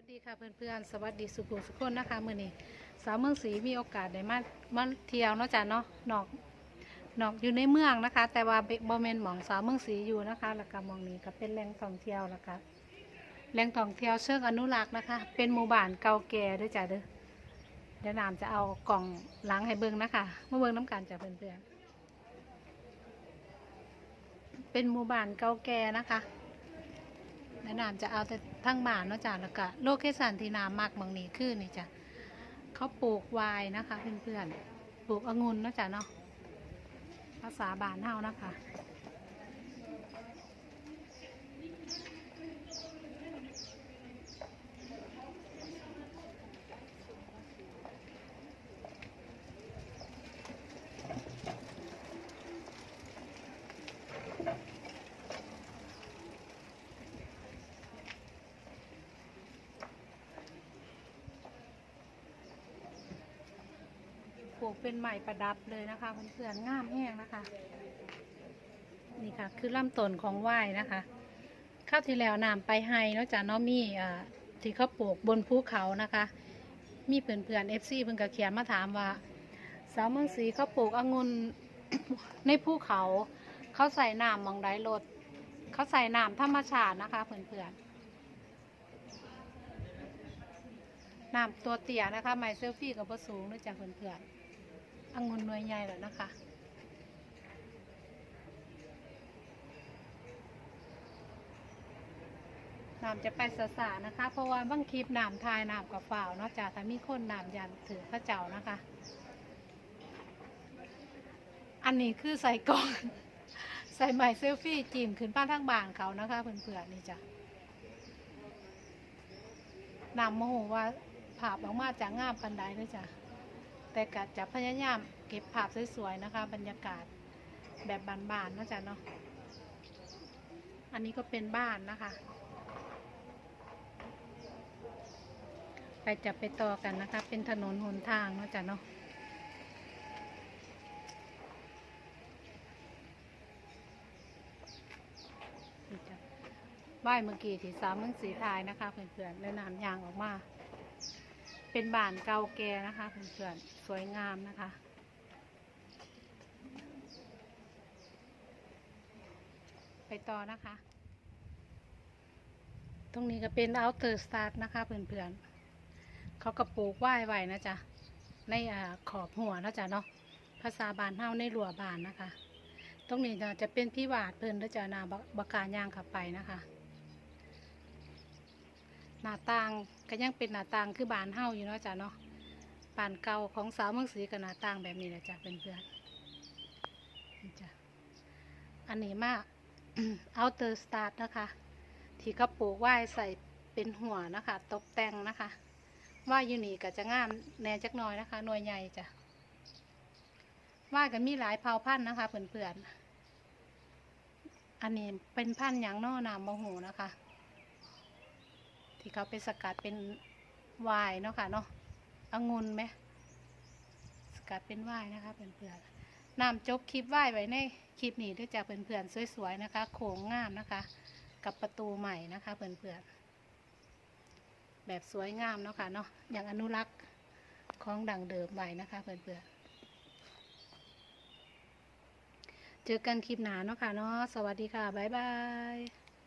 วัสดีค่ะเพื่อนๆสวัสดีสุขุมสุขคนนะคะมื่อนี้สาวเมืองศรีมีโอกาสได้มามาเที่ยวเนาะจ้ะเนาะนอกนอกอยู่ในเมืองนะคะ แต่ว่าเบบ่แมนหมองสาวเมืองศรีอยู่นะคะแล้วก็หมองนี้ก็เป็นแหล่งท่องเที่ยวแล้วก็แหล่งท่องเที่ยวเชิงอนุรักษ์นะคะ เป็นหมู่บ้านเก่าแก่ด้วยจ้ะเด้อเดี๋ยวนามจะเอากล่องหลังให้เบิ่งนะคะมาเบิ่งน้ำกันจ้ะเพื่อนๆเป็นหมู่บ้านเก่าแก่นะคะ แนะนำจะเอาแต่ทั้งบ้านเนาะจ้ะแล้วก็โลเคชันที่น้ำมากบางนี้คือนี่จ้ะเขาปลูกวายนะคะเพื่อนๆปลูกองุ่นเนาะจ้ะเนาะภาษาบ้านเฮานะคะ ปลูกเป็นใหม่ประดับเลยนะคะเพื่อนๆงามแห้งนะคะ นี่ค่ะ คือลำต้นของไหว้นะคะข้าวที่แล้วนำไปให้นาะจ้ะเนาะมีอ่าที่เขาปลูกบนภูเขานะคะ มีเพื่อนๆเอฟซีเพิ่นก็เขียนมาถามว่า สาวเมืองศรีเขาปลูกองุ่นในภูเขา เขาใส่น้ำมองไดรถเขาใส่น้ำธรรมชาตินะคะเพื่อนๆน้ำตัวเตี่ยนะคะ ไมเซลฟี่กับสูงด้วยจ้ะเพื่อนๆ องุ่นหน่วยใหญ่แล้วนะคะ น้ำจะไปสะสานะคะ เพราะว่าบางคลิปน้ำทายน้ำกับเปล่าเนาะจากถ้ามีคนน้ำยันถือพระเจ้านะคะ อันนี้คือใส่กล่อง ใส่ใหม่เซลฟี่จีมขึ้นป้านทางบานเขานะคะเพื่อนๆนี่จ้ะน้ำโมโหว่าภาพออกมาจากงามปันไดเลยจ้ะ แต่กะจะพยายามเก็บภาพสวยๆนะคะ บรรยากาศแบบบานๆนาะจ้ะเนาะ อันนี้ก็เป็นบ้านนะคะไปจะไปต่อกันนะคะ เป็นถนนหนทางนาะจ้ะเนาะนี่จ้ะบ้านเมื่อกี้ที่สามเมื่อสีทายนะคะเพื่อนๆและน้ำยางออกมา เป็นบ้านเก่าแก่นะคะเพื่อนๆสวยงามนะคะไปต่อนะคะ ตรงนี้ก็เป็นเอาเตอร์สตาร์ทนะคะเพื่อนๆ เขาก็ปลูกไหว้ไว้นะจ๊ะ ในอขอบหัวนะจ๊ะเนาะ ภาษาบานเฮาในหลัวบานนะคะ ตรงนี้จะเป็นพี่วาดเพิ่อนแล้วจะนาบบักการย่างขับไปนะคะ หน้าต่างก็ยังเป็นหน้าต่างคือบานเฮาอยู่เนาะจ๊ะเนาะบานเก่าของสาวเมืองศรีกับหน้าต่างแบบนี้แหละจ้ะเพื่อนๆนี่จ้ะอันนี้มากเอาเตอร์สตาร์ทนะคะ ที่เขาปลูกไหว้ใส่เป็นหัวนะคะ ตกแต่งนะคะ ว่ายูนีก็จะงามแน่จักน่อยนะคะ หน่วยใหญ่จ้ะว่ากันมีหลายเผ่าพันธุ์นะคะเพื่อนๆอันนี้เป็นพันธุ์หยางนอนามโมโหนะคะ ที่เขาไปสกัดเป็นวน์เนาะค่ะเนาะองุ่นไหมสกัดเป็นวน์นะคะเพื่อนๆนำจบคลิปไว้ไว้ในคลิปนี้ด้วยจ้ะเพื่อนๆสวยๆนะคะโขงงามนะคะ กับประตูใหม่นะคะเพื่อนๆแบบสวยงามเนาะค่ะเนาะอย่างอนุรักษ์ของดังเดิมไว้นะคะเพื่อนๆเจอกันคลิปหนาเนาะค่ะเนาะ สวัสดีค่ะ บ๊ายบาย